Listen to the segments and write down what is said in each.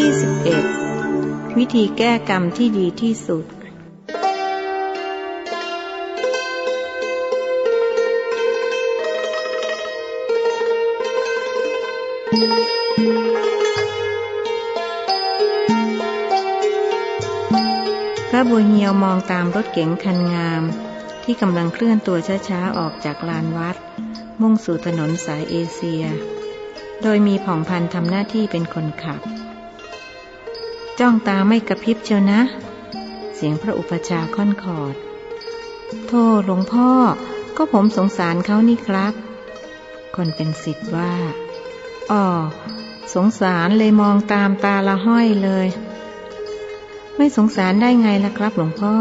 ที่ 11 วิธีแก้กรรมที่ดีที่สุด พระบัวเหียวมองตามรถเก๋งคันงาม ที่กำลังเคลื่อนตัวช้าๆ ออกจากลานวัด มุ่งสู่ถนนสายเอเชียโดยมีผ่องพันทำหน้าที่เป็นคนขับ จ้องตาไม่กระพริบเชียวนะ เสียงพระอุปชาค่อนขอด โทษหลวงพ่อก็ผมสงสารเขานี่ครับ คนเป็นสิทธิ์ว่าอ๋อสงสารเลยมองตามตาละห้อยเลย ไม่สงสารได้ไงล่ะครับหลวงพ่อ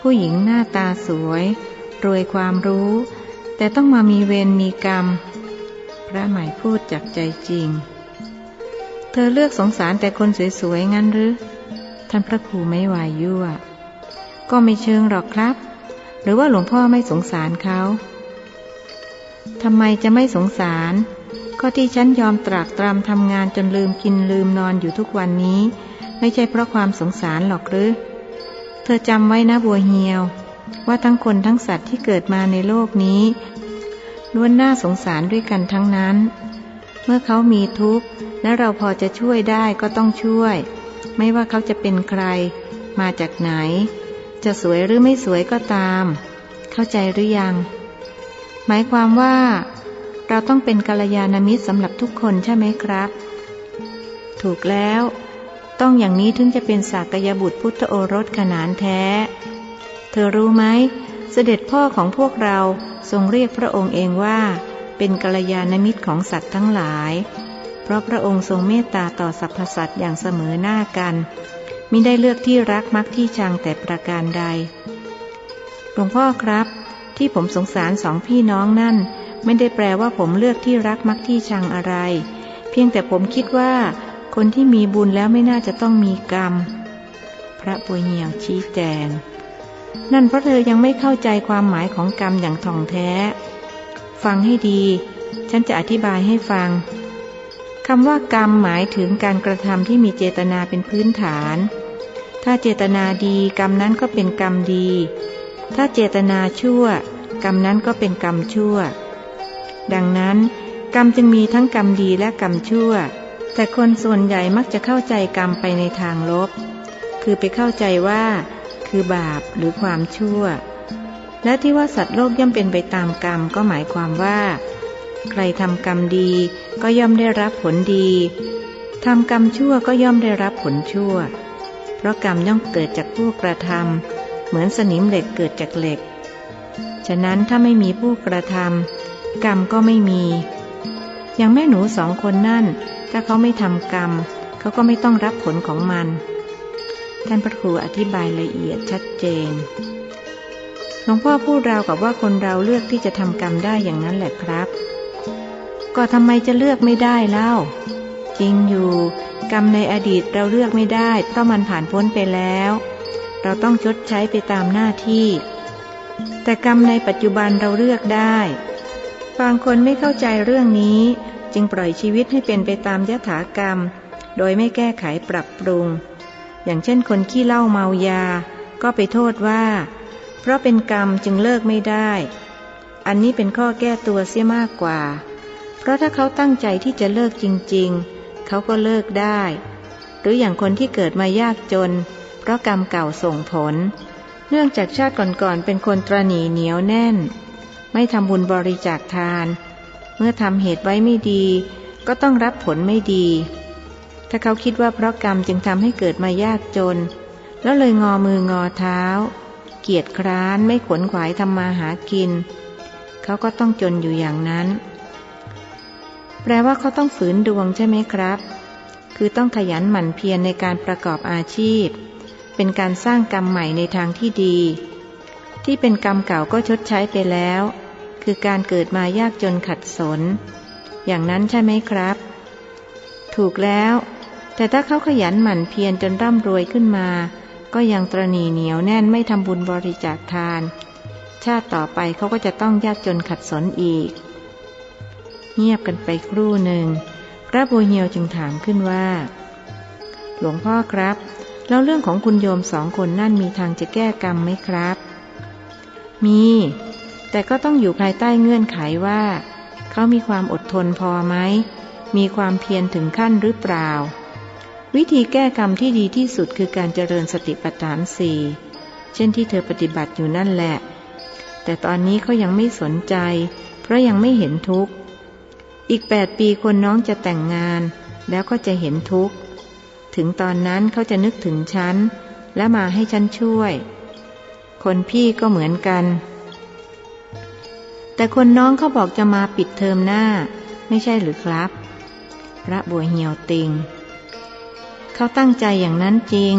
ผู้หญิงหน้าตาสวย รวยความรู้ แต่ต้องมามีเวรมีกรรม พระหม่พูดจากใจจริง เธอเลือกสงสารแต่คนสวยๆงั้นหรือ ท่านพระครูไม่ไหวยั่ว ก็ไม่เชิงหรอกครับ หรือว่าหลวงพ่อไม่สงสารเขาทำไมจะไม่สงสาร ก็ที่ฉันยอมตรากตรำทำงานจนลืมกินลืมนอนอยู่ทุกวันนี้ ไม่ใช่เพราะความสงสารหรอกหรือ เธอจำไว้นะบัวเหียว ว่าทั้งคนทั้งสัตว์ที่เกิดมาในโลกนี้ล้วนน่าสงสารด้วยกันทั้งนั้น เมื่อเขามีทุกข์ และเราพอจะช่วยได้ก็ต้องช่วย ไม่ว่าเขาจะเป็นใคร มาจากไหน จะสวยหรือไม่สวยก็ตาม เข้าใจหรือยัง หมายความว่า เราต้องเป็นกัลยาณมิตรสำหรับทุกคนใช่ไหมครับ ถูกแล้ว ต้องอย่างนี้ถึงจะเป็นสากยบุตรพุทธโอรสขนานแท้ เธอรู้ไหมเสด็จพ่อของพวกเราทรงเรียกพระองค์เองว่า เป็นกัลยาณมิตรของสัตว์ทั้งหลาย เพราะพระองค์ทรงเมตตาต่อสรรพสัตว์อย่างเสมอหน้ากันมิได้เลือกที่รักมักที่ชังแต่ประการใด หลวงพ่อครับ ที่ผมสงสารสองพี่น้องนั่น ไม่ได้แปลว่าผมเลือกที่รักมักที่ชังอะไร เพียงแต่ผมคิดว่า คนที่มีบุญแล้วไม่น่าจะต้องมีกรรม พระปัวเหี่ยวชี้แจง นั่นเพราะเธอยังไม่เข้าใจความหมายของกรรมอย่างท่องแท้ ฟังให้ดี ฉันจะอธิบายให้ฟังคำว่ากรรมหมายถึงการกระทำที่มีเจตนาเป็นพื้นฐาน ถ้าเจตนาดีกรรมนั้นก็เป็นกรรมดี ถ้าเจตนาชั่ว กรรมนั้นก็เป็นกรรมชั่ว ดังนั้น กรรมจึงมีทั้งกรรมดีและกรรมชั่ว แต่คนส่วนใหญ่มักจะเข้าใจกรรมไปในทางลบ คือไปเข้าใจว่า คือบาปหรือความชั่ว และที่ว่าสัตว์โลกย่อมเป็นไปตามกรรมก็หมายความว่า ใครทำกรรมดีก็ย่อมได้รับผลดีทำกรรมชั่วก็ย่อมได้รับผลชั่ว เพราะกรรมย่อมเกิดจากผู้กระทำเหมือนสนิมเหล็กเกิดจากเหล็ก ฉะนั้นถ้าไม่มีผู้กระทำกรรมก็ไม่มี อย่างแม่หนูสองคนนั่น ถ้าเขาไม่ทำกรรม เขาก็ไม่ต้องรับผลของมัน ท่านพระครูอธิบายละเอียดชัดเจน หลวงพ่อพูดราวกับว่าคนเราเลือกที่จะทำกรรมได้อย่างนั้นแหละครับ ก็ทำไมจะเลือกไม่ได้เล่า จริงอยู่ กรรมในอดีตเราเลือกไม่ได้ เพราะมันผ่านพ้นไปแล้ว เราต้องชดใช้ไปตามหน้าที่ แต่กรรมในปัจจุบันเราเลือกได้ บางคนไม่เข้าใจเรื่องนี้ จึงปล่อยชีวิตให้เป็นไปตามยถากรรม โดยไม่แก้ไขปรับปรุง อย่างเช่นคนขี้เหล้าเมายา ก็ไปโทษว่า เพราะเป็นกรรมจึงเลิกไม่ได้ อันนี้เป็นข้อแก้ตัวเสียมากกว่า เพราะถ้าเขาตั้งใจที่จะเลิกจริง ๆ เขาก็เลิกได้ หรืออย่างคนที่เกิดมายากจน เพราะกรรมเก่าส่งผล เนื่องจากชาติก่อนๆเป็นคนตรณีเหนียวแน่น ไม่ทำบุญบริจาคทาน เมื่อทำเหตุไว้ไม่ดี ก็ต้องรับผลไม่ดี ถ้าเขาคิดว่าเพราะกรรมจึงทำให้เกิดมายากจน แล้วเลยงอมืองอเท้า เกียจคร้านไม่ขวนขวายทำมาหากิน เขาก็ต้องจนอยู่อย่างนั้น แปลว่าเขาต้องฝืนดวงใช่ไหมครับ คือต้องขยันหมั่นเพียรในการประกอบอาชีพ เป็นการสร้างกรรมใหม่ในทางที่ดี ที่เป็นกรรมเก่าก็ชดใช้ไปแล้ว คือการเกิดมายากจนขัดสน อย่างนั้นใช่ไหมครับ ถูกแล้ว แต่ถ้าเขาขยันหมั่นเพียรจนร่ำรวยขึ้นมา ก็ยังตรณีเหนียวแน่นไม่ทำบุญบริจาคทาน ชาติต่อไปเขาก็จะต้องยากจนขัดสนอีก เงียบกันไปครู่หนึ่ง พระบัวเหียวจึงถามขึ้นว่า หลวงพ่อครับ แล้วเรื่องของคุณโยมสองคนนั่นมีทางจะแก้กรรมไหมครับ มี แต่ก็ต้องอยู่ภายใต้เงื่อนไขว่า เขามีความอดทนพอไหมมีความเพียรถึงขั้นหรือเปล่า วิธีแก้กรรมที่ดีที่สุดคือการเจริญสติปัฏฐานสี่เช่นที่เธอปฏิบัติอยู่นั่นแหละ แต่ตอนนี้เขายังไม่สนใจ เพราะยังไม่เห็นทุกข์ อีกแปดปีคนน้องจะแต่งงาน แล้วก็จะเห็นทุกข์ ถึงตอนนั้นเขาจะนึกถึงฉัน และมาให้ฉันช่วย คนพี่ก็เหมือนกัน แต่คนน้องเขาบอกจะมาปิดเทอมหน้า ไม่ใช่หรือครับ พระบัวเหี่ยวติง เขาตั้งใจอย่างนั้นจริง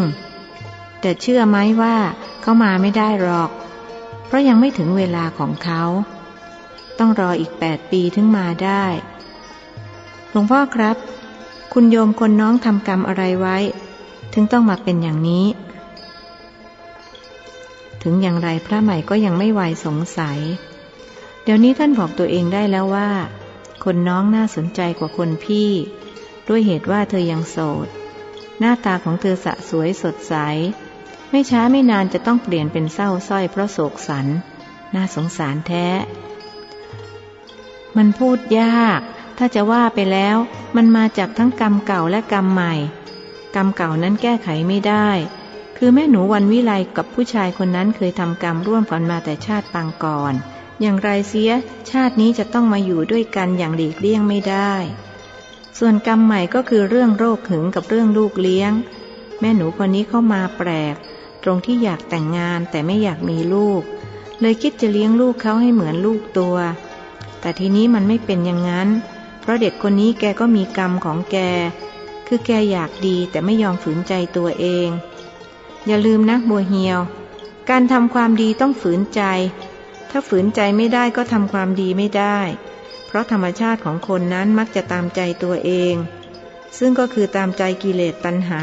แต่เชื่อไหมว่าเขามาไม่ได้หรอก เพราะยังไม่ถึงเวลาของเขา ต้องรออีกแปดปีถึงมาได้ หลวงพ่อครับ คุณโยมคนน้องทำกรรมอะไรไว้ ถึงต้องมาเป็นอย่างนี้ ถึงอย่างไรพระใหม่ก็ยังไม่ไวสงสัย เดี๋ยวนี้ท่านบอกตัวเองได้แล้วว่า คนน้องน่าสนใจกว่าคนพี่ด้วยเหตุว่าเธอยังโสด หน้าตาของเธอสะสวยสดใส ไม่ช้าไม่นานจะต้องเปลี่ยนเป็นเศร้าส้อยเพราะโศกสัน น่าสงสารแท้ มันพูดยาก ถ้าจะว่าไปแล้ว มันมาจากทั้งกรรมเก่าและกรรมใหม่ กรรมเก่านั้นแก้ไขไม่ได้ คือแม่หนูวันวิไลกับผู้ชายคนนั้นเคยทำกรรมร่วมกันมาแต่ชาติปางก่อน อย่างไรเสีย ชาตินี้จะต้องมาอยู่ด้วยกันอย่างหลีกเลี่ยงไม่ได้ ส่วนกรรมใหม่ก็คือเรื่องโรคหึงกับเรื่องลูกเลี้ยง แม่หนูคนนี้เข้ามาแปลก ตรงที่อยากแต่งงานแต่ไม่อยากมีลูก เลยคิดจะเลี้ยงลูกเขาให้เหมือนลูกตัว แต่ทีนี้มันไม่เป็นอย่างนั้น เพราะเด็กคนนี้แกก็มีกรรมของแก คือแกอยากดีแต่ไม่ยอมฝืนใจตัวเอง อย่าลืมนะบัวเหียว การทำความดีต้องฝืนใจ ถ้าฝืนใจไม่ได้ก็ทำความดีไม่ได้ เพราะธรรมชาติของคนนั้นมักจะตามใจตัวเอง ซึ่งก็คือตามใจกิเลสตัณหา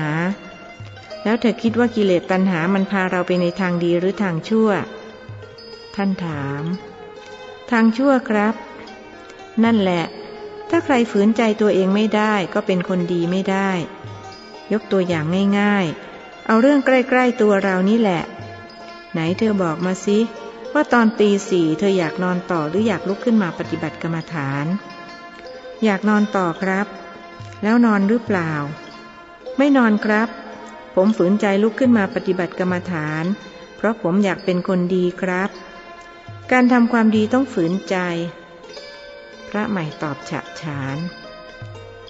แล้วเธอคิดว่ากิเลสตัณหามันพาเราไปในทางดีหรือทางชั่ว ท่านถาม ทางชั่วครับ นั่นแหละ ถ้าใครฝืนใจตัวเองไม่ได้ก็เป็นคนดีไม่ได้ ยกตัวอย่างง่ายๆ เอาเรื่องใกล้ ๆ ตัวเรานี่แหละ ไหนเธอบอกมาสิ ว่าตอนตีสี่เธออยากนอนต่อหรืออยากลุกขึ้นมาปฏิบัติกรรมฐาน อยากนอนต่อครับ แล้วนอนหรือเปล่า ไม่นอนครับ ผมฝืนใจลุกขึ้นมาปฏิบัติกรรมฐาน เพราะผมอยากเป็นคนดีครับ การทำความดีต้องฝืนใจ พระใหม่ตอบฉะฉาน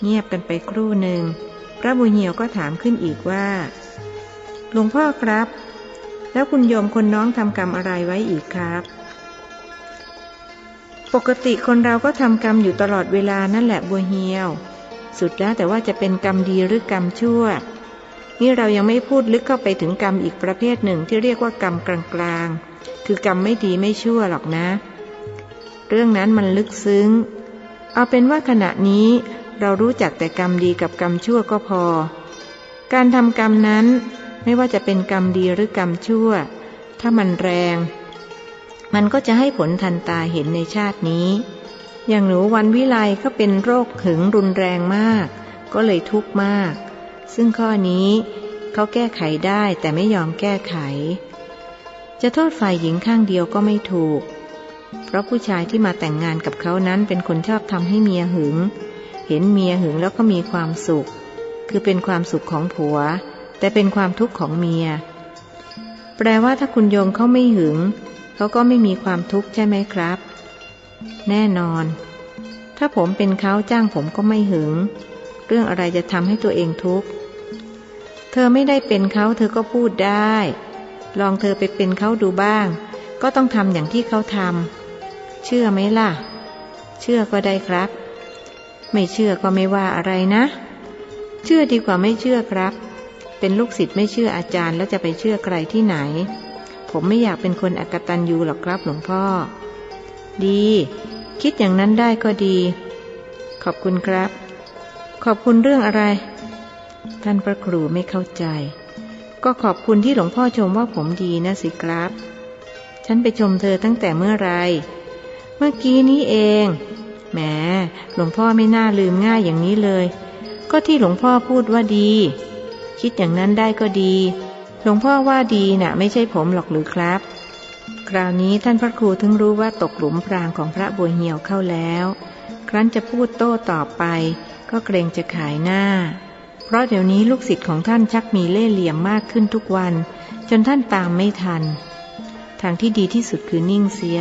เงียบกันไปครู่หนึ่ง พระบุญเหียวก็ถามขึ้นอีกว่า หลวงพ่อครับ แล้วคุณโยมคนน้องทำกรรมอะไรไว้อีกครับ ปกติคนเราก็ทำกรรมอยู่ตลอดเวลานั่นแหละบัวเหียว สุดแล้วแต่ว่าจะเป็นกรรมดีหรือกรรมชั่ว นี่เรายังไม่พูดลึกเข้าไปถึงกรรมอีกประเภทหนึ่งที่เรียกว่ากรรมกลางๆ คือกรรมไม่ดีไม่ชั่วหรอกนะ เรื่องนั้นมันลึกซึ้ง เอาเป็นว่าขณะนี้เรารู้จักแต่กรรมดีกับกรรมชั่วก็พอ การทำกรรมนั้น ไม่ว่าจะเป็นกรรมดีหรือกรรมชั่ว ถ้ามันแรง มันก็จะให้ผลทันตาเห็นในชาตินี้ อย่างหนูวันวิไลก็เป็นโรคหึงรุนแรงมาก ก็เลยทุกข์มาก ซึ่งข้อนี้เขาแก้ไขได้แต่ไม่ยอมแก้ไข จะโทษฝ่ายหญิงข้างเดียวก็ไม่ถูก เพราะผู้ชายที่มาแต่งงานกับเขานั้นเป็นคนชอบทำให้เมียหึง เห็นเมียหึงแล้วก็มีความสุข คือเป็นความสุขของผัว แต่เป็นความทุกข์ของเมีย แปลว่าถ้าคุณโยมเขาไม่หึง เขาก็ไม่มีความทุกข์ใช่ไหมครับ แน่นอน ถ้าผมเป็นเขาจ้างผมก็ไม่หึง เรื่องอะไรจะทำให้ตัวเองทุกข์ เธอไม่ได้เป็นเขาเธอก็พูดได้ ลองเธอไปเป็นเขาดูบ้าง ก็ต้องทำอย่างที่เขาทำเชื่อไหมล่ะ เชื่อก็ได้ครับ ไม่เชื่อก็ไม่ว่าอะไรนะ เชื่อดีกว่าไม่เชื่อครับ เป็นลูกศิษย์ไม่เชื่ออาจารย์แล้วจะไปเชื่อใครที่ไหน ผมไม่อยากเป็นคนอกตันยูหรอกครับหลวงพ่อ ดี คิดอย่างนั้นได้ก็ดี ขอบคุณครับ ขอบคุณเรื่องอะไร ท่านพระครูไม่เข้าใจ ก็ขอบคุณที่หลวงพ่อชมว่าผมดีนะสิครับ ฉันไปชมเธอตั้งแต่เมื่อไร เมื่อกี้นี้เอง แหม หลวงพ่อไม่น่าลืมง่ายอย่างนี้เลย ก็ที่หลวงพ่อพูดว่าดี คิดอย่างนั้นได้ก็ดี หลวงพ่อว่าดีนะ่ะ ไม่ใช่ผมหรอกหรือครับ คราวนี้ท่านพระครูถึงรู้ว่าตกหลุมพรางของพระบัวเหี่ยวเข้าแล้ว ครั้นจะพูดโต้ตอบไป ก็เกรงจะขายหน้า เพราะเดี๋ยวนี้ลูกศิษย์ของท่านชักมีเล่ห์เหลี่ยมมากขึ้นทุกวัน จนท่านตามไม่ทัน ทางที่ดีที่สุดคือนิ่งเสีย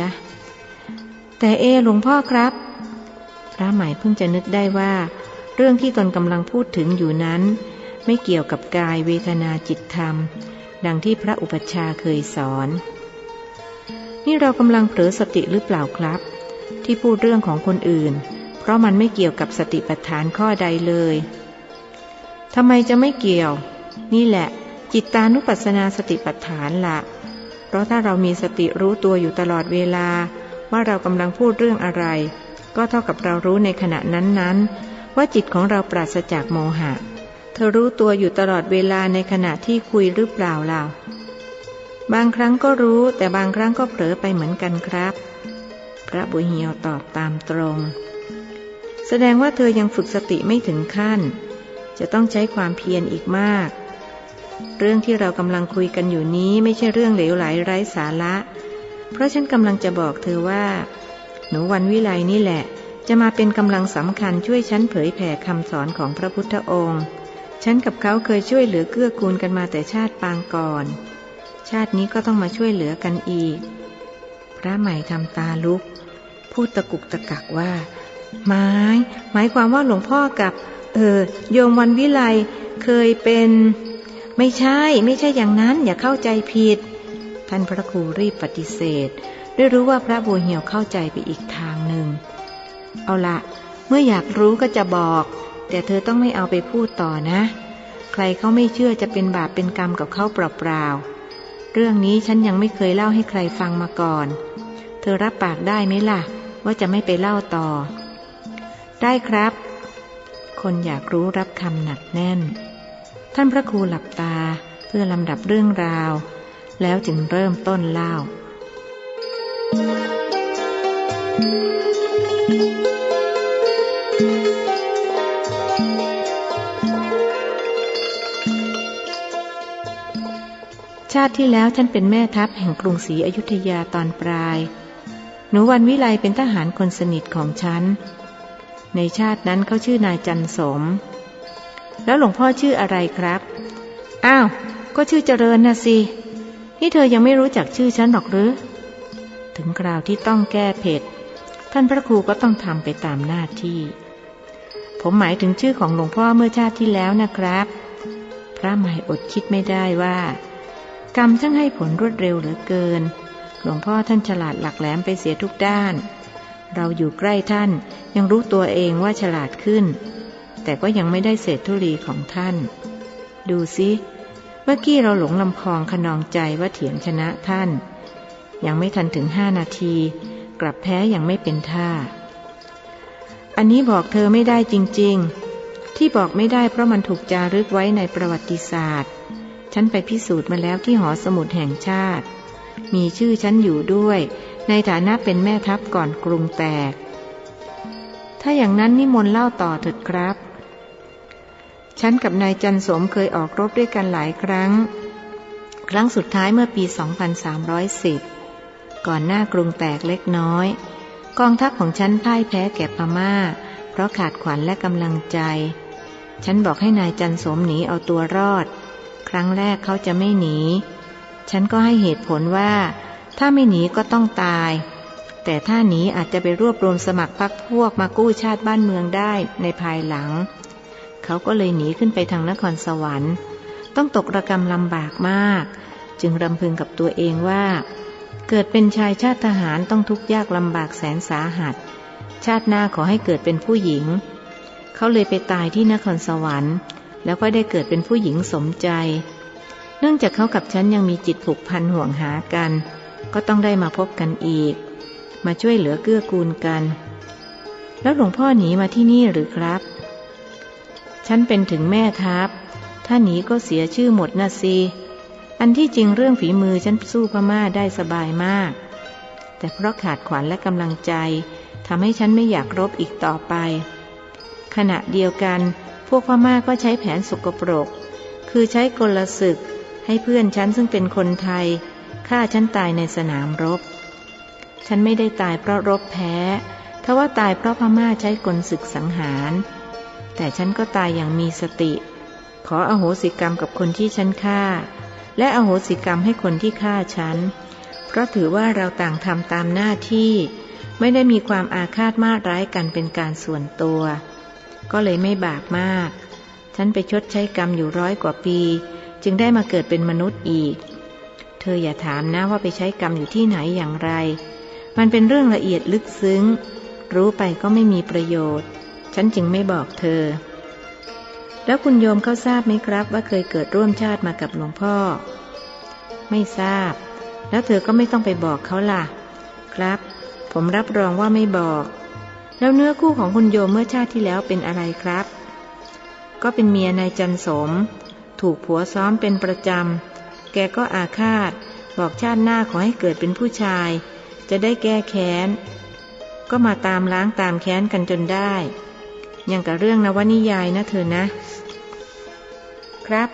แต่เอหลวงพ่อครับ พระใหม่เพิ่งจะนึกได้ว่า เรื่องที่ตนกำลังพูดถึงอยู่นั้น ไม่เกี่ยวกับกายเวทนาจิตธรรม ดังที่พระอุปัชฌาย์เคยสอน นี่เรากำลังเผลอสติหรือเปล่าครับ ที่พูดเรื่องของคนอื่น เพราะมันไม่เกี่ยวกับสติปัฏฐานข้อใดเลยทำไมจะไม่เกี่ยว นี่แหละ จิตตานุปัสสนาสติปัฏฐานละเพราะถ้าเรามีสติรู้ตัวอยู่ตลอดเวลา ว่าเรากำลังพูดเรื่องอะไร ก็เท่ากับเรารู้ในขณะนั้นๆ ว่าจิตของเราปราศจากโมหะ เธอรู้ตัวอยู่ตลอดเวลาในขณะที่คุยหรือเปล่าล่ะบางครั้งก็รู้แต่บางครั้งก็เผลอไปเหมือนกันครับ พระบุญเหียวตอบตามตรง แสดงว่าเธอยังฝึกสติไม่ถึงขั้น จะต้องใช้ความเพียรอีกมาก เรื่องที่เรากำลังคุยกันอยู่นี้ไม่ใช่เรื่องเหลวไหลไร้สาระ เพราะฉันกำลังจะบอกเธอว่า หนูวันวิไลนี่แหละ จะมาเป็นกำลังสำคัญช่วยฉันเผยแผ่คำสอนของพระพุทธองค์ ฉันกับเขาเคยช่วยเหลือเกื้อกูลกันมาแต่ชาติปางก่อน ชาตินี้ก็ต้องมาช่วยเหลือกันอีก พระใหม่ทำตาลุก พูดตะกุกตะกักว่าหมายหมายความว่าหลวงพ่อกับ เออโยมวันวิไลเคยเป็น ไม่ใช่ ไม่ใช่อย่างนั้น อย่าเข้าใจผิด ท่านพระครูรีบปฏิเสธด้วยรู้ว่าพระบัวเหี่ยวเข้าใจไปอีกทางหนึ่ง เอาละเมื่ออยากรู้ก็จะบอก แต่เธอต้องไม่เอาไปพูดต่อนะ ใครเขาไม่เชื่อจะเป็นบาปเป็นกรรมกับเขาเปล่าๆ เรื่องนี้ฉันยังไม่เคยเล่าให้ใครฟังมาก่อน เธอรับปากได้ไหมล่ะ ว่าจะไม่ไปเล่าต่อ ได้ครับ คนอยากรู้รับคำหนักแน่น ท่านพระครูหลับตาเพื่อลำดับเรื่องราว แล้วจึงเริ่มต้นเล่า ชาติที่แล้วฉันเป็นแม่ทัพแห่งกรุงศรีอยุธยาตอนปลาย หนูวันวิไลเป็นทหารคนสนิทของฉัน ในชาตินั้นเขาชื่อนายจันสม แล้วหลวงพ่อชื่ออะไรครับ อ้าว ก็ชื่อเจริญนะสิ นี่เธอยังไม่รู้จักชื่อฉันหรอกหรือ ถึงคราวที่ต้องแก้เผ็ด ท่านพระครูก็ต้องทำไปตามหน้าที่ ผมหมายถึงชื่อของหลวงพ่อเมื่อชาติที่แล้วนะครับ พระหม่อดคิดไม่ได้ว่า กรรมช่างให้ผลรวดเร็วเหลือเกิน หลวงพ่อท่านฉลาดหลักแหลมไปเสียทุกด้าน เราอยู่ใกล้ท่านยังรู้ตัวเองว่าฉลาดขึ้น แต่ก็ยังไม่ได้เศษธุลีของท่าน ดูสิเมื่อกี้เราหลงลำพองขนองใจว่าเถียงชนะท่าน ยังไม่ทันถึงห้านาที กลับแพ้อยังไม่เป็นท่า อันนี้บอกเธอไม่ได้จริง ๆ ที่บอกไม่ได้เพราะมันถูกจารึกไว้ในประวัติศาสตร์ ฉันไปพิสูจน์มาแล้วที่หอสมุดแห่งชาติ มีชื่อฉันอยู่ด้วย ในฐานะเป็นแม่ทัพก่อนกรุงแตก ถ้าอย่างนั้นนิมนต์เล่าต่อเถิดครับ ฉันกับนายจันสมเคยออกรบด้วยกันหลายครั้ง ครั้งสุดท้ายเมื่อปี 2310 ก่อนหน้ากรุงแตกเล็กน้อย กองทัพของฉันพ่ายแพ้แก่พมา่า เพราะขาดขวัญและกำลังใจ ฉันบอกให้นายจันสมหนีเอาตัวรอด ครั้งแรกเขาจะไม่หนี ฉันก็ให้เหตุผลว่า ถ้าไม่หนีก็ต้องตาย แต่ถ้าหนีอาจจะไปรวบรวมสมัครพรรคพวกมากู้ชาติบ้านเมืองได้ในภายหลัง เขาก็เลยหนีขึ้นไปทางนครสวรรค์ ต้องตกระกรรมลำบากมาก จึงรำพึงกับตัวเองว่า เกิดเป็นชายชาติทหารต้องทุกข์ยากลำบากแสนสาหัส ชาติหน้าขอให้เกิดเป็นผู้หญิง เขาเลยไปตายที่นครสวรรค์ แล้วก็ได้เกิดเป็นผู้หญิงสมใจ เนื่องจากเขากับฉันยังมีจิตผูกพันห่วงหากัน ก็ต้องได้มาพบกันอีก มาช่วยเหลือเกื้อกูลกัน แล้วหลวงพ่อหนีมาที่นี่หรือครับ ฉันเป็นถึงแม่ทัพถ้าหนีก็เสียชื่อหมดนะสิอันที่จริงเรื่องฝีมือฉันสู้พม่าได้สบายมาก แต่เพราะขาดขวัญและกำลังใจทำให้ฉันไม่อยากรบอีกต่อไป ขณะเดียวกัน พวกพม่าก็ใช้แผนสกปรก คือใช้กลศึกให้เพื่อนฉันซึ่งเป็นคนไทยฆ่าฉันตายในสนามรบ ฉันไม่ได้ตายเพราะรบแพ้ ทว่าตายเพราะพม่าใช้กลศึกสังหาร แต่ฉันก็ตายอย่างมีสติ ขออโหสิกรรมกับคนที่ฉันฆ่า และอโหสิกรรมให้คนที่ฆ่าฉัน เพราะถือว่าเราต่างทำตามหน้าที่ ไม่ได้มีความอาฆาตมาร้ายกันเป็นการส่วนตัว ก็เลยไม่บาปมาก ฉันไปชดใช้กรรมอยู่ร้อยกว่าปี จึงได้มาเกิดเป็นมนุษย์อีก เธออย่าถามนะว่าไปใช้กรรมอยู่ที่ไหนอย่างไร มันเป็นเรื่องละเอียดลึกซึ้ง รู้ไปก็ไม่มีประโยชน์ ฉันจึงไม่บอกเธอ แล้วคุณโยมเขาทราบไหมครับว่าเคยเกิดร่วมชาติมากับหลวงพ่อ ไม่ทราบ แล้วเธอก็ไม่ต้องไปบอกเขาล่ะ ครับ ผมรับรองว่าไม่บอก แล้วเนื้อคู่ของคุณโยมเมื่อชาติที่แล้วเป็นอะไรครับ ก็เป็นเมียนายจันสม ถูกผัวซ้อมเป็นประจำ แกก็อาฆาต บอกชาติหน้าขอให้เกิดเป็นผู้ชาย จะได้แก้แค้น ก็มาตามล้างตามแค้นกันจนได้ อยังกับเรื่องนวนิยายนะเธอนะ ครับ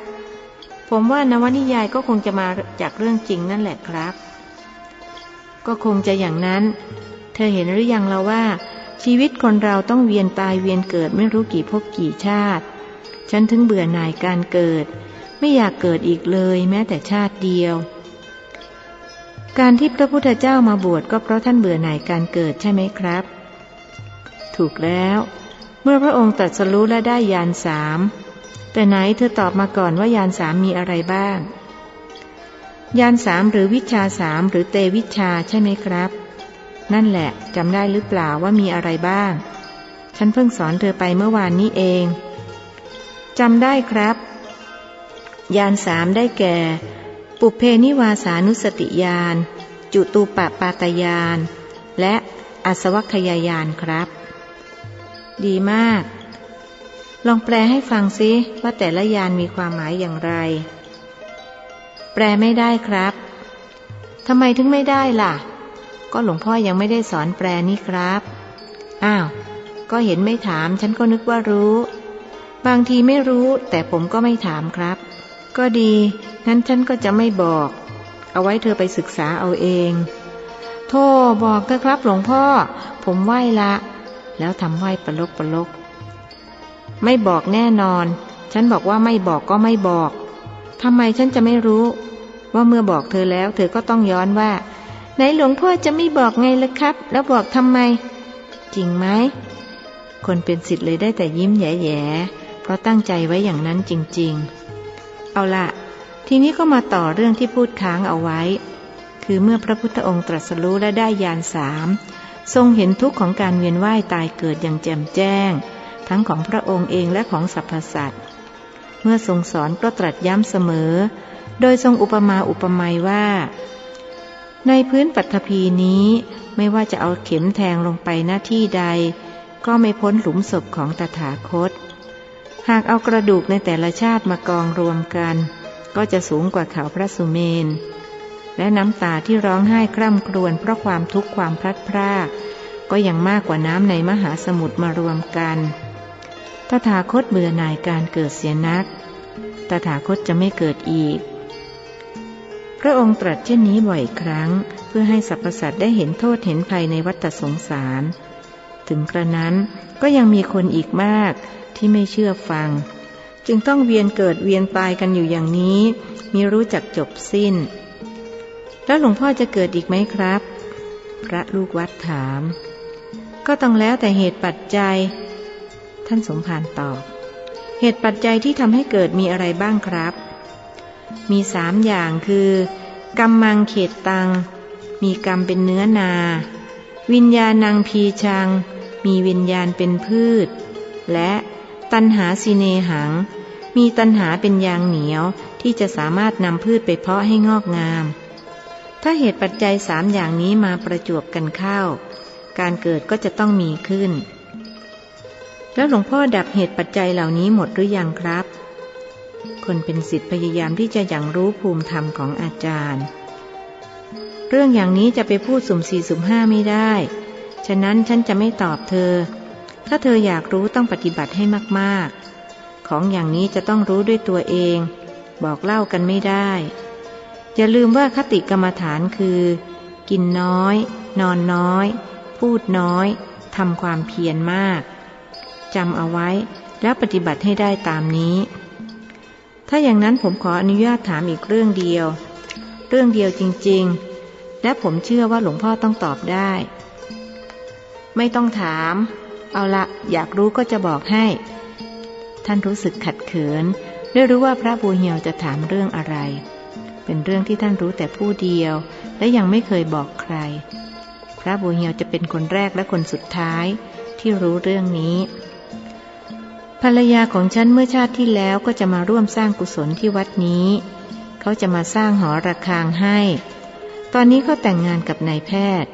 ผมว่านวนิยายก็คงจะมาจากเรื่องจริงนั่นแหละครับ ก็คงจะอย่างนั้น เธอเห็นหรือยังแล้วว่า ชีวิตคนเราต้องเวียนตายเวียนเกิดไม่รู้กี่ภพกี่ชาติ ฉันถึงเบื่อหน่ายการเกิด ไม่อยากเกิดอีกเลยแม้แต่ชาติเดียว การที่พระพุทธเจ้ามาบวชก็เพราะท่านเบื่อหน่ายการเกิดใช่ไหมครับ ถูกแล้ว เมื่อพระองค์ตรัสรู้และได้ยานสามแต่ไหนเธอตอบมาก่อนว่ายานสามมีอะไรบ้าง ยานสามหรือวิชาสามหรือเตวิชาใช่ไหมครับ นั่นแหละจำได้หรือเปล่าว่ามีอะไรบ้าง ฉันเพิ่งสอนเธอไปเมื่อวานนี้เองจำได้ครับ ยานสามได้แก่ ปุเพนิวาสานุสติยาน จุตูปปาตยาน และอสวัคยายานครับ ดีมาก ลองแปลให้ฟังซิว่าแต่ละยานมีความหมายอย่างไร แปลไม่ได้ครับทำไมถึงไม่ได้ล่ะ ก็หลวงพ่อยังไม่ได้สอนแปลนี่ครับ อ้าว ก็เห็นไม่ถาม ฉันก็นึกว่ารู้ บางทีไม่รู้ แต่ผมก็ไม่ถามครับ ก็ดี งั้นฉันก็จะไม่บอก เอาไว้เธอไปศึกษาเอาเอง โทษบอกเธอครับ หลวงพ่อ ผมไหว้ละ แล้วทำไหว้ปลกปลก ไม่บอกแน่นอน ฉันบอกว่าไม่บอกก็ไม่บอกทำไมฉันจะไม่รู้ ว่าเมื่อบอกเธอแล้ว เธอก็ต้องย้อนว่า นหลวงพ่อจะไม่บอกไงล่ะครับ แล้วบอกทำไม จริงไหม คนเป็นสิทธิ์เลยได้แต่ยิ้มแย่ๆ เพราะตั้งใจไว้อย่างนั้นจริงๆ เอาละทีนี้ก็มาต่อเรื่องที่พูดค้างเอาไว้ คือเมื่อพระพุทธองค์ตรัสรู้และได้ญาณสามทรงเห็นทุกข์ของการเวียนว่ายตายเกิดอย่างแจ่มแจ้ง ทั้งของพระองค์เองและของสรรพสัตว์ เมื่อทรงสอนก็ตรัสย้ำเสมอ โดยทรงอุปมาอุปไมยว่า ในพื้นปัตภีนี้ไม่ว่าจะเอาเข็มแทงลงไปหน้าที่ใด ก็ไม่พ้นหลุมศพของตถาคต หากเอากระดูกในแต่ละชาติมากองรวมกัน ก็จะสูงกว่าเขาพระสุเมน และน้ำตาที่ร้องไห้คร่ำครวญเพราะความทุกข์ความพลัดพรากก็ยังมากกว่าน้ำในมหาสมุทรมารวมกันตถาคตเบื่อหน่ายการเกิดเสียนัก ตถาคตจะไม่เกิดอีก พระองค์ตรัสเช่นนี้บ่อยครั้ง เพื่อให้สรรพสัตว์ได้เห็นโทษเห็นภัยในวัฏสงสาร ถึงกระนั้นก็ยังมีคนอีกมากที่ไม่เชื่อฟัง จึงต้องเวียนเกิดเวียนตายกันอยู่อย่างนี้มีรู้จักจบสิ้น แล้วหลวงพ่อจะเกิดอีกไหมครับ พระลูกวัดถาม ก็ต้องแล้วแต่เหตุปัจจัย ท่านสมภารตอบ เหตุปัจจัยที่ทำให้เกิดมีอะไรบ้างครับ มีสามอย่างคือกรรมมังเขตตัง มีกรรมเป็นเนื้อนา วิญญาณังพีชัง มีวิญญาณเป็นพืช และตันหาสิเนหัง มีตันหาเป็นยางเหนียวที่จะสามารถนำพืชไปเพาะให้งอกงาม ถ้าเหตุปัจจัยสามอย่างนี้มาประจวบกันเข้า การเกิดก็จะต้องมีขึ้น แล้วหลวงพ่อดับเหตุปัจจัยเหล่านี้หมดหรือยังครับ คนเป็นสิทธิ์พยายามที่จะอยังรู้ภูมิธรรมของอาจารย์ เรื่องอย่างนี้จะไปพูดสุ่มสี่สุ่มห้าไม่ได้ ฉะนั้นฉันจะไม่ตอบเธอ ถ้าเธออยากรู้ต้องปฏิบัติให้มากๆ ของอย่างนี้จะต้องรู้ด้วยตัวเอง บอกเล่ากันไม่ได้ อย่าลืมว่าคติกรรมฐานคือ กินน้อย นอนน้อย พูดน้อยทำความเพียรมากจำเอาไว้แล้วปฏิบัติให้ได้ตามนี้ ถ้าอย่างนั้นผมขออนุญาตถามอีกเรื่องเดียว เรื่องเดียวจริง ๆ และผมเชื่อว่าหลวงพ่อต้องตอบได้ ไม่ต้องถาม เอาละอยากรู้ก็จะบอกให้ ท่านรู้สึกขัดเขินได้รู้ว่าพระบูเหียวจะถามเรื่องอะไร เป็นเรื่องที่ท่านรู้แต่ผู้เดียว และยังไม่เคยบอกใคร พระบูเหียวจะเป็นคนแรกและคนสุดท้ายที่รู้เรื่องนี้ ภรรยาของฉันเมื่อชาติที่แล้วก็จะมาร่วมสร้างกุศลที่วัดนี้ เขาจะมาสร้างหอระฆังให้ ตอนนี้เขาแต่งงานกับนายแพทย์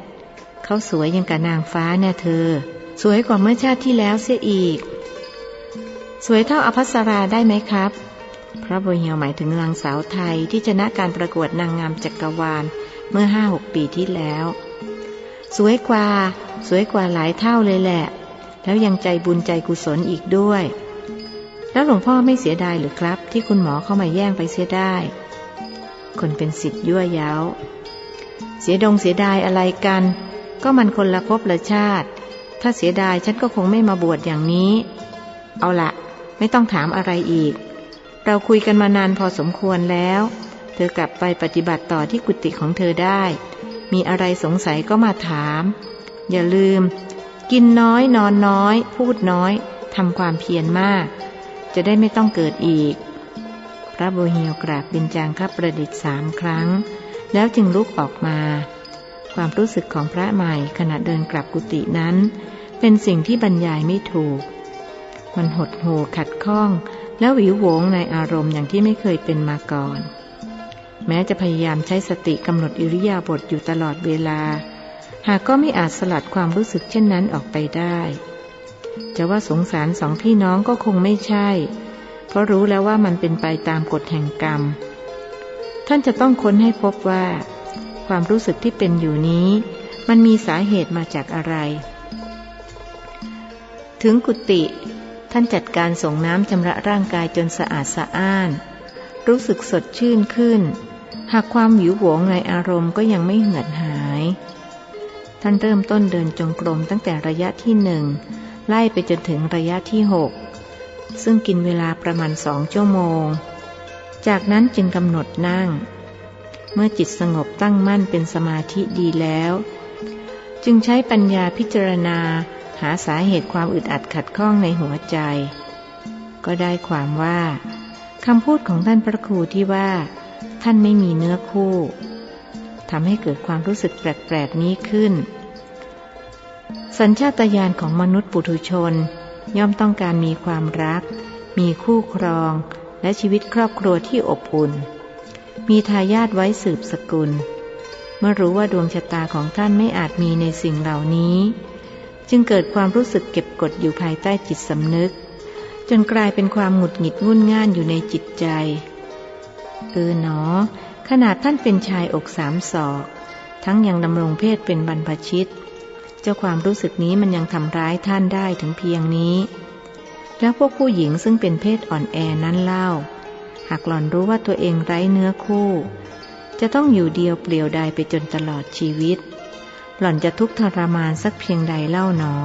เขาสวยยังกับนางฟ้าแน่เธอ สวยกว่าเมื่อชาติที่แล้วเสียอีก สวยเท่าอภัสราได้ไหมครับ พระบุญเหียวหมายถึงนางสาวไทยที่ชนะการประกวดนางงามจักรวาลเมื่อห้าหกปีที่แล้ว สวยกว่า สวยกว่าหลายเท่าเลยแหละ แล้วยังใจบุญใจกุศลอีกด้วย แล้วหลวงพ่อไม่เสียดายหรือครับ ที่คุณหมอเข้ามาแย่งไปเสียได้ คนเป็นสิทธิ์ยั่วย้าเสียดงเสียดายอะไรกัน ก็มันคนละภพละชาติ ถ้าเสียดายฉันก็คงไม่มาบวชอย่างนี้ เอาละไม่ต้องถามอะไรอีก เราคุยกันมานานพอสมควรแล้ว เธอกลับไปปฏิบัติต่อที่กุฏิของเธอได้ มีอะไรสงสัยก็มาถาม อย่าลืม กินน้อยนอนน้อย พูดน้อยทำความเพียรมาก จะได้ไม่ต้องเกิดอีก พระโบเฮียวกราบบินจางคับประดิษฐ์สามครั้ง แล้วจึงลุกออกมา ความรู้สึกของพระใหม่ขณะเดินกลับกุฏินั้น เป็นสิ่งที่บรรยายไม่ถูก มันหดหูขัดข้อง แล้วหวิวโหวงในอารมณ์อย่างที่ไม่เคยเป็นมาก่อน แม้จะพยายามใช้สติกำหนดอิริยาบถอยู่ตลอดเวลา หากก็ไม่อาจสลัดความรู้สึกเช่นนั้นออกไปได้ จะว่าสงสารสองพี่น้องก็คงไม่ใช่ เพราะรู้แล้วว่ามันเป็นไปตามกฎแห่งกรรม ท่านจะต้องค้นให้พบว่า ความรู้สึกที่เป็นอยู่นี้ มันมีสาเหตุมาจากอะไร ถึงกุฏิท่านจัดการส่งน้ำชำระร่างกายจนสะอาดสะอ้าน รู้สึกสดชื่นขึ้น หากความหิวโหงในอารมณ์ก็ยังไม่เหือดหาย ท่านเริ่มต้นเดินจงกรมตั้งแต่ระยะที่หนึ่งไล่ไปจนถึงระยะที่หกซึ่งกินเวลาประมาณสองชั่วโมง จากนั้นจึงกำหนดนั่ง เมื่อจิตสงบตั้งมั่นเป็นสมาธิดีแล้ว จึงใช้ปัญญาพิจารณาหาสาเหตุความอึดอัดขัดข้องในหัวใจ ก็ได้ความว่าคำพูดของท่านพระครูที่ว่า ท่านไม่มีเนื้อคู่ ทำให้เกิดความรู้สึกแปลกๆนี้ขึ้น สัญชาตญาณของมนุษย์ปุถุชน ย่อมต้องการมีความรัก มีคู่ครอง และชีวิตครอบครัวที่อบอุ่น มีทายาทไว้สืบสกุล เมื่อรู้ว่าดวงชะตาของท่านไม่อาจมีในสิ่งเหล่านี้ จึงเกิดความรู้สึกเก็บกดอยู่ภายใต้จิตสำนึก จนกลายเป็นความหงุดหงิดงุนง่านอยู่ในจิตใจ เออหนอ ขนาดท่านเป็นชายอกสามศอก ทั้งยังดำรงเพศเป็นบรรพชิต เจ้าความรู้สึกนี้มันยังทำร้ายท่านได้ถึงเพียงนี้ แล้วพวกผู้หญิงซึ่งเป็นเพศอ่อนแอนั้นเล่า หากหล่อนรู้ว่าตัวเองไร้เนื้อคู่ จะต้องอยู่เดียวเปลี่ยวดายไปจนตลอดชีวิต หล่อนจะทุกข์ทรมานสักเพียงใดเล่าหนอ